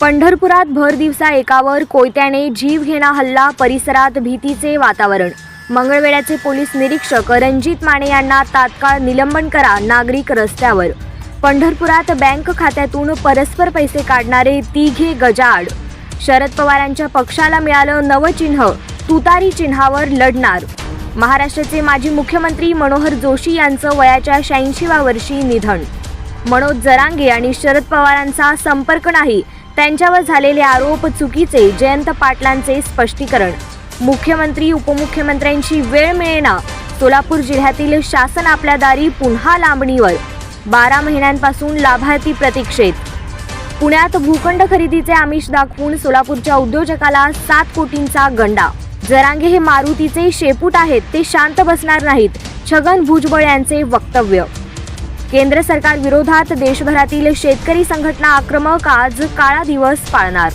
पंढरपुरात भर दिवसा एकावर कोयत्याने जीव घेणा हल्ला परिसरात भीतीचे वातावरण. मंगळवेड्याचे पोलीस निरीक्षक रणजित माने यांना तात्काळ निलंबन करा नागरिक रस्त्यावर. पंढरपुरात बँक खात्यातून परस्पर पैसे काढणारे तिघे गजाआड. शरद पवारांच्या पक्षाला मिळालं नवं चिन्ह तुतारी चिन्हावर लढणार. महाराष्ट्राचे माजी मुख्यमंत्री मनोहर जोशी यांचं वयाच्या शहाऐंशीव्या वर्षी निधन. मनोज जरांगे आणि शरद पवारांचा संपर्क नाही त्यांच्यावर झालेले आरोप चुकीचे जयंत पाटलांचे स्पष्टीकरण. मुख्यमंत्री उपमुख्यमंत्र्यांची वेळ मिळेना. सोलापूर जिल्ह्यातील शासन आपल्या दारी पुन्हा लांबणीवर. बारा महिन्यांपासून लाभार्थी प्रतीक्षेत. पुण्यात भूखंड खरेदीचे आमिष दाखवून सोलापूरच्या उद्योजकाला सात कोटींचा गंडा. जरांगे हे मारुतीचे शेपूट आहेत ते शांत बसणार नाहीत छगन भुजबळ यांचे वक्तव्य केंद्र सरकार विरोधात देशभरातील शेतकरी संघटना आक्रमक आज काळा दिवस पाळणार.